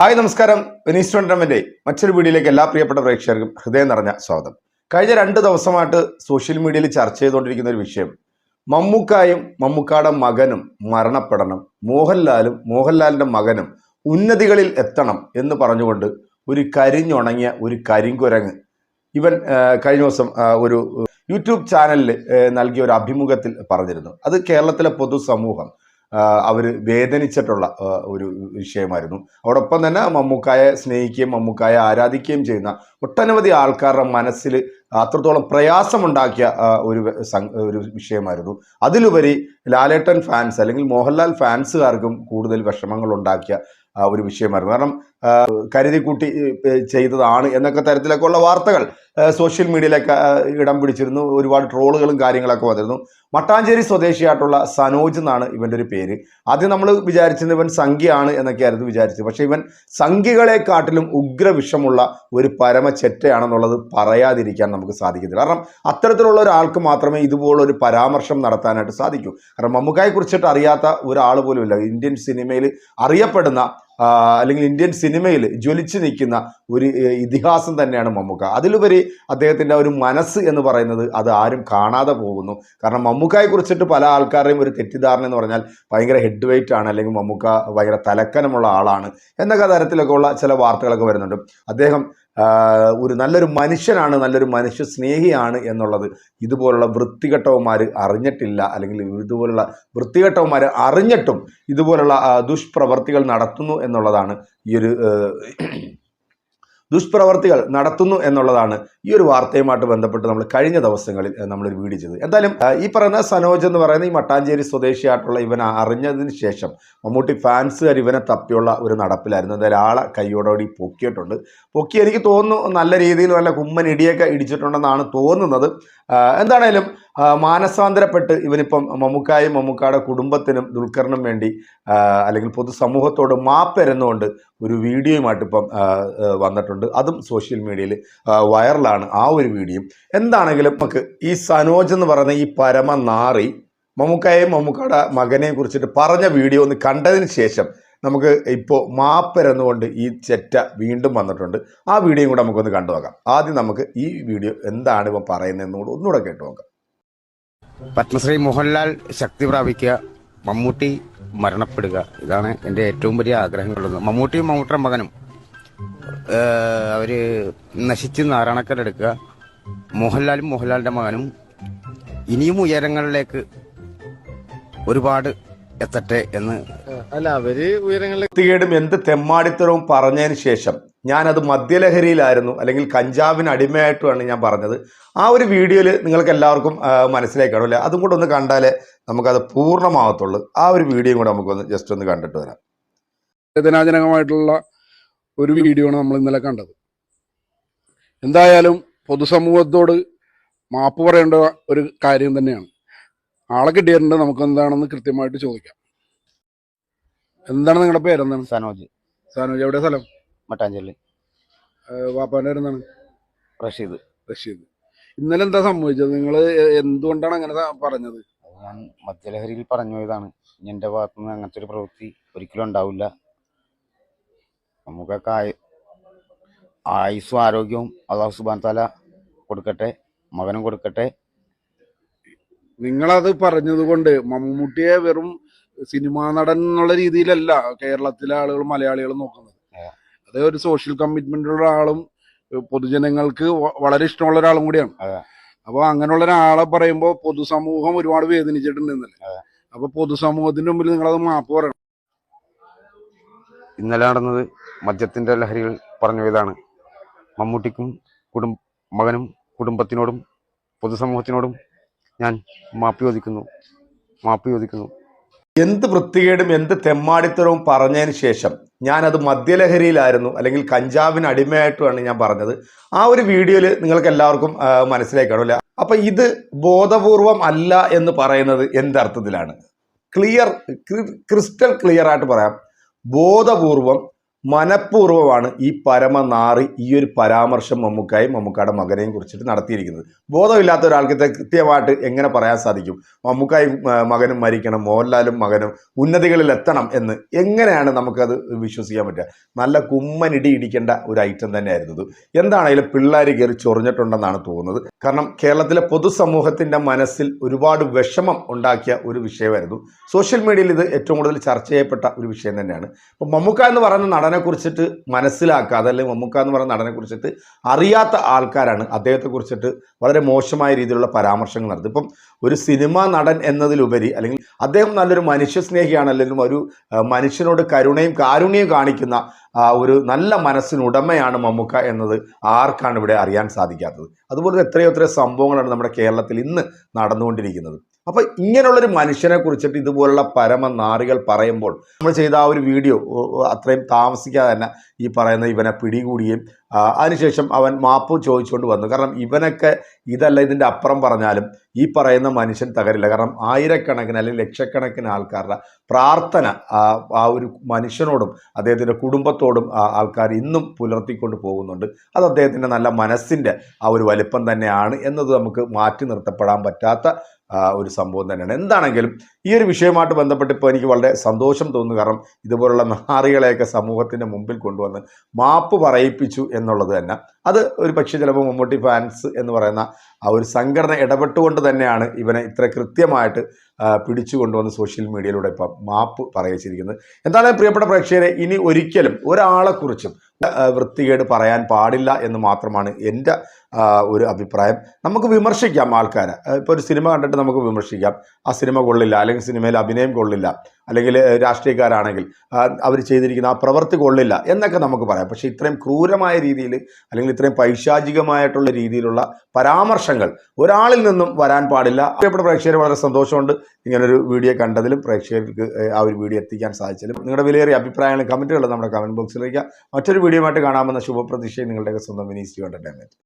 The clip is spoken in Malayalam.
ഹായ് നമസ്കാരം. വെനീസ് ടോർണമെന്റ് മറ്റൊരു വീഡിയോയിലേക്ക് എല്ലാ പ്രിയപ്പെട്ട പ്രേക്ഷകർക്കും ഹൃദയം നിറഞ്ഞ സ്വാഗതം. കഴിഞ്ഞ രണ്ട് ദിവസമായിട്ട് സോഷ്യൽ മീഡിയയിൽ ചർച്ച ചെയ്തുകൊണ്ടിരിക്കുന്ന ഒരു വിഷയം മമ്മൂക്കായും മമ്മൂക്കായുടെ മകനും മരണപ്പെടണം മോഹൻലാലും മോഹൻലാലിന്റെ മകനും ഉന്നതികളിൽ എത്തണം എന്ന് പറഞ്ഞുകൊണ്ട് ഒരു കരിഞ്ഞുണങ്ങിയ ഒരു കരിങ്കുരങ്ങ് ഇവൻ കഴിഞ്ഞ ദിവസം ഒരു യൂട്യൂബ് ചാനലിൽ നൽകിയ ഒരു അഭിമുഖത്തിൽ പറഞ്ഞിരുന്നു. അത് കേരളത്തിലെ പൊതുസമൂഹം അവർ വേദനിച്ചിട്ടുള്ള ഒരു വിഷയമായിരുന്നു. അതോടൊപ്പം തന്നെ മമ്മൂക്കായെ സ്നേഹിക്കുകയും മമ്മൂക്കായെ ആരാധിക്കുകയും ചെയ്യുന്ന ഒട്ടനവധി ആൾക്കാരുടെ മനസ്സിൽ അത്രത്തോളം പ്രയാസമുണ്ടാക്കിയ ഒരു ഒരു വിഷയമായിരുന്നു. അതിലുപരി ലാലേട്ടൻ ഫാൻസ് അല്ലെങ്കിൽ മോഹൻലാൽ ഫാൻസുകാർക്കും കൂടുതൽ വിഷമങ്ങൾ ഉണ്ടാക്കിയ ഒരു വിഷയമായിരുന്നു. കാരണം കരുതിക്കൂട്ടി ചെയ്തതാണ് എന്നൊക്കെ തരത്തിലൊക്കെ ഉള്ള വാർത്തകൾ സോഷ്യൽ മീഡിയയിലൊക്കെ ഇടം പിടിച്ചിരുന്നു. ഒരുപാട് ട്രോളുകളും കാര്യങ്ങളൊക്കെ വന്നിരുന്നു. മട്ടാഞ്ചേരി സ്വദേശിയായിട്ടുള്ള സനോജ് എന്നാണ് ഇവന്റെ ഒരു പേര്. ആദ്യം നമ്മൾ വിചാരിച്ചത് ഇവൻ സംഖ്യയാണ് എന്നൊക്കെയായിരുന്നു വിചാരിച്ചത്. പക്ഷേ ഇവൻ സംഖ്യകളെക്കാട്ടിലും ഉഗ്രവിഷമുള്ള ഒരു പരമ ചെറ്റയാണെന്നുള്ളത് പറയാതിരിക്കാൻ നമുക്ക് സാധിക്കത്തില്ല കാരണം അത്തരത്തിലുള്ള ഒരാൾക്ക് മാത്രമേ ഇതുപോലൊരു പരാമർശം നടത്താനായിട്ട് സാധിക്കൂ. കാരണം മമ്മൂക്കായെ കുറിച്ചിട്ട് അറിയാത്ത ഒരാൾ പോലുമില്ല. ഇന്ത്യൻ സിനിമയിൽ അറിയപ്പെടുന്ന അല്ലെങ്കിൽ ഇന്ത്യൻ സിനിമയിൽ ജ്വലിച്ചു നിൽക്കുന്ന ഒരു ഇതിഹാസം തന്നെയാണ് മമ്മൂക്ക. അതിലുപരി അദ്ദേഹത്തിന്റെ ഒരു മനസ്സ് എന്ന് പറയുന്നത് അത് ആരും കാണാതെ പോകുന്നു. കാരണം മമ്മൂക്കയെ കുറിച്ചിട്ട് പല ആൾക്കാരുടെയും ഒരു തെറ്റിദ്ധാരണ എന്ന് പറഞ്ഞാൽ ഭയങ്കര ഹെഡ് വെയിറ്റ് ആണ് അല്ലെങ്കിൽ മമ്മൂക്ക ഭയങ്കര തലക്കനമുള്ള ആളാണ് എന്നൊക്കെ തരത്തിലൊക്കെ ഉള്ള ചില വാർത്തകളൊക്കെ വരുന്നുണ്ട്. അദ്ദേഹം ഒരു നല്ലൊരു മനുഷ്യനാണ് നല്ലൊരു മനുഷ്യ സ്നേഹിയാണ് എന്നുള്ളത്. ഇതുപോലുള്ള വൃത്തികെട്ടവന്മാർ അറിഞ്ഞിട്ടില്ല അല്ലെങ്കിൽ ഇതുപോലുള്ള വൃത്തികെട്ടവന്മാർ അറിഞ്ഞിട്ടും ഇതുപോലുള്ള ദുഷ്പ്രവർത്തികൾ നടത്തുന്നു എന്നുള്ളതാണ് ഈ ഒരു ദുഷ്പ്രവർത്തികൾ നടത്തുന്നു എന്നുള്ളതാണ് ഈ ഒരു വാർത്തയുമായിട്ട് ബന്ധപ്പെട്ട് നമ്മൾ കഴിഞ്ഞ ദിവസങ്ങളിൽ നമ്മൾ വീഡിയോ ചെയ്തത്. എന്തായാലും ഈ പറയുന്ന സനോജ് എന്ന് പറയുന്ന ഈ മട്ടാഞ്ചേരി സ്വദേശിയായിട്ടുള്ള ഇവൻ അറിഞ്ഞതിന് ശേഷം മമ്മൂട്ടി ഫാൻസുകാർ ഇവനെ തപ്പിയുള്ള ഒരു നടപ്പിലായിരുന്നു. എന്തായാലും ആളെ കൈയോടോടി പൊക്കിയിട്ടുണ്ട്. പൊക്കി എനിക്ക് തോന്നുന്നു നല്ല രീതിയിൽ നല്ല കുമ്മൻ ഇടിയൊക്കെ ഇടിച്ചിട്ടുണ്ടെന്നാണ് തോന്നുന്നത്. എന്താണേലും മാനസാന്തരപ്പെട്ട് ഇവനിപ്പം മമ്മൂക്കായും മമ്മൂക്കായുടെ കുടുംബത്തിനും ദുൽഖറിനും വേണ്ടി അല്ലെങ്കിൽ പൊതുസമൂഹത്തോട് മാപ്പെരുന്നുകൊണ്ട് ഒരു വീഡിയോയുമായിട്ട് ഇപ്പം വന്നിട്ടുണ്ട്. അതും സോഷ്യൽ മീഡിയയിൽ വൈറലാണ് ആ ഒരു വീഡിയോ എന്താണെങ്കിലും നമുക്ക് ഈ സനോജ് എന്ന് പറയുന്ന ഈ പരമ നാറി മമ്മൂക്കായെയും മമ്മൂക്കയുടെ മകനെയും കുറിച്ചിട്ട് പറഞ്ഞ വീഡിയോ ഒന്ന് കണ്ടതിന് ശേഷം നമുക്ക് ഇപ്പോൾ മാപ്പരന്നുകൊണ്ട് ഈ ചെറ്റ വീണ്ടും വന്നിട്ടുണ്ട്. ആ വീഡിയോയും കൂടെ നമുക്കൊന്ന് കണ്ടു നോക്കാം. ആദ്യം നമുക്ക് ഈ വീഡിയോ എന്താണ് ഇപ്പം പറയുന്നതെന്ന് കൂടെ ഒന്നുകൂടെ കേട്ടു നോക്കാം. പത്മശ്രീ മോഹൻലാൽ ശക്തി പ്രാപിക്കുക മമ്മൂട്ടി മരണപ്പെടുക. ഇതാണ് എന്റെ ഏറ്റവും വലിയ ആഗ്രഹങ്ങളൊന്ന് മമ്മൂട്ടിയും മമ്മൂട്ടിയുടെ മകനും അവർ നശിച്ച് നാരായണക്കരെടുക്കുക മോഹൻലാലും മോഹൻലാലിന്റെ മകനും ഇനിയും ഉയരങ്ങളിലേക്ക് ഒരുപാട് എത്തട്ടെ എന്ന്. അല്ല അവർ ഉയരങ്ങളിൽ വൃത്തികേടും എന്ത് തെമ്മാടിത്തരവും പറഞ്ഞതിന് ശേഷം ഞാനത് മദ്യലഹരിയിലായിരുന്നു അല്ലെങ്കിൽ കഞ്ചാവിന് അടിമയായിട്ടുമാണ് ഞാൻ പറഞ്ഞത്. ആ ഒരു വീഡിയോയിൽ നിങ്ങൾക്ക് എല്ലാവർക്കും മനസ്സിലായി കാണും അല്ലേ? അതും കൂടെ ഒന്ന് കണ്ടാലേ നമുക്കത് പൂർണമാകത്തുള്ളൂ ആ ഒരു വീഡിയോയും കൂടെ നമുക്കൊന്ന് ജസ്റ്റ് ഒന്ന് കണ്ടിട്ട് വരാം. വേദനാജനകമായിട്ടുള്ള ഒരു വീഡിയോ ആണ് നമ്മൾ ഇന്നലെ കണ്ടത്. എന്തായാലും പൊതുസമൂഹത്തോട് മാപ്പ് പറയേണ്ട ഒരു കാര്യം തന്നെയാണ്. ആളെ കിട്ടിയിട്ടുണ്ട് നമുക്ക് എന്താണെന്ന് കൃത്യമായിട്ട് ചോദിക്കാം. എന്താണ് നിങ്ങളുടെ പേരെന്താണ് സനോജ്. സനോജ് എവിടെ സ്ഥലം? മട്ടാഞ്ചേരി. വാപ്പാന്റെ പേരെന്താണ് റഷീദ്. റഷീദ്. ഇന്നലെ എന്താ സംഭവിച്ചത്? നിങ്ങൾ എന്തുകൊണ്ടാണ് അങ്ങനെ പറഞ്ഞത്? ഞാൻ മദ്യലഹരിയിൽ പറഞ്ഞു പോയതാണ്. എന്റെ എന്റെ ഭാഗത്തുനിന്ന് അങ്ങനത്തെ ഒരു പ്രവൃത്തി ഒരിക്കലും ഉണ്ടാവില്ല. നമുക്കൊക്കെ ആയ ആയുസ്സും ആരോഗ്യവും അള്ളാഹു സുബാൻ തല കൊടുക്കട്ടെ മകനും കൊടുക്കട്ടെ. നിങ്ങളത് പറഞ്ഞതുകൊണ്ട് മമ്മൂട്ടിയെ വെറും സിനിമാ നടൻ എന്നുള്ള രീതിയിലല്ല കേരളത്തിലെ ആളുകൾ മലയാളികൾ നോക്കുന്നത്. അത് ഒരു സോഷ്യൽ കമ്മിറ്റ്മെന്റ് ഉള്ള ആളും പൊതുജനങ്ങൾക്ക് വളരെ ഇഷ്ടമുള്ള ഒരാളും കൂടിയാണ്. അപ്പൊ അങ്ങനെയുള്ള ഒരാളെ പറയുമ്പോൾ പൊതുസമൂഹം ഒരുപാട് വേദനിച്ചിട്ടുണ്ട് ഇന്നലെ അതെ. അപ്പൊ പൊതുസമൂഹത്തിന്റെ മുമ്പിൽ നിങ്ങളത് മാപ്പ് പറയണം ഇന്നലെ നടന്നത് മദ്യത്തിന്റെ ലഹരികൾ പറഞ്ഞു പോയതാണ് മമ്മൂട്ടിക്കും കുടും മകനും കുടുംബത്തിനോടും പൊതുസമൂഹത്തിനോടും ഞാൻ മാപ്പ് ചോദിക്കുന്നു മാപ്പ് ചോദിക്കുന്നു. എന്ത് വൃത്തികേടും എന്ത് തെമ്മാടിത്തരവും പറഞ്ഞതിന് ശേഷം ഞാനത് മദ്യലഹരിയിലായിരുന്നു അല്ലെങ്കിൽ കഞ്ചാവിന് അടിമയായിട്ടുമാണ് ഞാൻ പറഞ്ഞത്. ആ ഒരു വീഡിയോയിൽ നിങ്ങൾക്ക് എല്ലാവർക്കും മനസ്സിലായി കാണും അല്ലേ? അപ്പൊ ഇത് ബോധപൂർവം അല്ല എന്ന് പറയുന്നത് എന്തർത്ഥത്തിലാണ് ക്ലിയർ ക്രിസ്റ്റൽ ക്ലിയർ ആയിട്ട് പറയാം. ബോധപൂർവം മനഃപൂർവമാണ് ഈ പരമനാറി ഈ ഒരു പരാമർശം മമ്മൂക്കായും മമ്മൂക്കായുടെ മകനെയും കുറിച്ചിട്ട് നടത്തിയിരിക്കുന്നത്. ബോധമില്ലാത്ത ഒരാൾക്ക് കൃത്യമായിട്ട് എങ്ങനെ പറയാൻ സാധിക്കും? മമ്മൂക്കായും മകനും മരിക്കണം മോഹൻലാലും മകനും ഉന്നതികളിൽ എത്തണം എന്ന് എങ്ങനെയാണ് നമുക്കത് വിശ്വസിക്കാൻ പറ്റുക? നല്ല കുമ്മനിടി ഇടിക്കേണ്ട ഒരു ഐറ്റം തന്നെയായിരുന്നു ഇത്. എന്താണെങ്കിലും പിള്ളേർ കയറി ചൊറിഞ്ഞിട്ടുണ്ടെന്നാണ് തോന്നുന്നത്. കാരണം കേരളത്തിലെ പൊതുസമൂഹത്തിന്റെ മനസ്സിൽ ഒരുപാട് വിഷമം ഉണ്ടാക്കിയ ഒരു വിഷയമായിരുന്നു. സോഷ്യൽ മീഡിയയിൽ ഇത് ഏറ്റവും കൂടുതൽ ചർച്ച ചെയ്യപ്പെട്ട ഒരു വിഷയം തന്നെയാണ്. അപ്പോൾ മമ്മൂക്ക എന്ന് പറയുന്ന നടനെ കുറിച്ചിട്ട് മനസ്സിലാക്കാതെ അല്ലെങ്കിൽ മമ്മൂക്ക എന്ന് പറയുന്ന നടനെ കുറിച്ചിട്ട് അറിയാത്ത ആൾക്കാരാണ് അദ്ദേഹത്തെ കുറിച്ചിട്ട് വളരെ മോശമായ രീതിയിലുള്ള പരാമർശങ്ങൾ നടത്തുന്നത്. ഇപ്പം ഒരു സിനിമ നടൻ എന്നതിലുപരി അല്ലെങ്കിൽ അദ്ദേഹം നല്ലൊരു മനുഷ്യസ്നേഹിയാണ് അല്ലെങ്കിൽ ഒരു മനുഷ്യനോട് കരുണയും കാരുണ്യവും കാണിക്കുന്ന ഒരു നല്ല മനസ്സിനുടമയാണ് മമ്മൂക്ക എന്നത് ആർക്കാണ് ഇവിടെ അറിയാൻ സാധിക്കാത്തത്? അതുപോലെ എത്രയോ എത്രയോ സംഭവങ്ങളാണ് നമ്മുടെ കേരളത്തിൽ ഇന്ന് നടന്നുകൊണ്ടിരിക്കുന്നത്. അപ്പോൾ ഇങ്ങനെയുള്ളൊരു മനുഷ്യനെ കുറിച്ചിട്ട് ഇതുപോലുള്ള പരമ നാറികൾ പറയുമ്പോൾ നമ്മൾ ചെയ്ത ആ ഒരു വീഡിയോ അത്രയും താമസിക്കാതെ തന്നെ ഈ പറയുന്ന ഇവനെ പിടികൂടുകയും ആ, അതിനുശേഷം അവൻ മാപ്പ് ചോദിച്ചുകൊണ്ട് വന്നു. കാരണം ഇവനൊക്കെ ഇതല്ല ഇതിന്റെ അപ്പുറം പറഞ്ഞാലും ഈ പറയുന്ന മനുഷ്യൻ തകരില്ല. കാരണം ആയിരക്കണക്കിന് അല്ലെങ്കിൽ ലക്ഷക്കണക്കിന് ആൾക്കാരുടെ പ്രാർത്ഥന ആ, ഒരു മനുഷ്യനോടും അദ്ദേഹത്തിന്റെ കുടുംബത്തോടും ആൾക്കാർ ഇന്നും പുലർത്തിക്കൊണ്ട് പോകുന്നുണ്ട്. അത് അദ്ദേഹത്തിന്റെ നല്ല മനസ്സിന്റെ ആ ഒരു വലിപ്പം തന്നെയാണ് എന്നത് നമുക്ക് മാറ്റി നിർത്തപ്പെടാൻ പറ്റാത്ത ഒരു സംഭവം തന്നെയാണ്. എന്താണെങ്കിലും ഈ ഒരു വിഷയവുമായിട്ട് ബന്ധപ്പെട്ട് ഇപ്പോൾ എനിക്ക് വളരെ സന്തോഷം തോന്നുന്നു. കാരണം ഇതുപോലുള്ള നാറികളെയൊക്കെ സമൂഹത്തിന്റെ മുമ്പിൽ കൊണ്ടുവന്ന് മാപ്പ് പറയിപ്പിച്ചു എന്നുള്ളത് തന്നെ. അത് ഒരു പക്ഷേ ചിലപ്പോൾ മമ്മൂട്ടി ഫാൻസ് എന്ന് പറയുന്ന ആ ഒരു സംഘടന ഇടപെട്ടുകൊണ്ട് തന്നെയാണ് ഇവനെ ഇത്ര കൃത്യമായിട്ട് പിടിച്ചു കൊണ്ടുവന്ന് സോഷ്യൽ മീഡിയയിലൂടെ ഇപ്പം മാപ്പ് പറയിച്ചിരിക്കുന്നത്. എന്തായാലും പ്രിയപ്പെട്ട പ്രേക്ഷകരെ ഇനി ഒരിക്കലും ഒരാളെക്കുറിച്ചും വൃത്തികേട് പറയാൻ പാടില്ല എന്ന് മാത്രമാണ് എന്റെ ഒരു അഭിപ്രായം. നമുക്ക് വിമർശിക്കാം ആൾക്കാരെ. ഇപ്പോൾ ഒരു സിനിമ കണ്ടിട്ട് നമുക്ക് വിമർശിക്കാം. ആ സിനിമ കൊള്ളില്ല. അല്ലെങ്കിൽ സിനിമയിൽ അഭിനയം കൊള്ളില്ല അല്ലെങ്കിൽ രാഷ്ട്രീയക്കാരാണെങ്കിൽ അവർ ചെയ്തിരിക്കുന്ന ആ പ്രവൃത്തി കൊള്ളില്ല എന്നൊക്കെ നമുക്ക് പറയാം. പക്ഷേ ഇത്രയും ക്രൂരമായ രീതിയിൽ അല്ലെങ്കിൽ ഇത്രയും പൈശാചികമായിട്ടുള്ള രീതിയിലുള്ള പരാമർശങ്ങൾ ഒരാളിൽ നിന്നും വരാൻ പാടില്ല. പ്രിയപ്പെട്ട പ്രേക്ഷകർ വളരെ സന്തോഷമുണ്ട്. ഇങ്ങനൊരു വീഡിയോ കണ്ടതിലും പ്രേക്ഷകർക്ക് ആ ഒരു വീഡിയോ എത്തിക്കാൻ സാധിച്ചാലും നിങ്ങളുടെ വിലയേറിയ അഭിപ്രായങ്ങളും കമന്റുകൾ നമ്മുടെ കമന്റ് ബോക്സിലേക്ക് മറ്റൊരു വീഡിയോ ആയിട്ട് കാണാമെന്ന ശുഭപ്രതീക്ഷയും നിങ്ങളുടെയൊക്കെ സ്വന്തം വിനീസ് എന്റർടൈൻമെന്റ്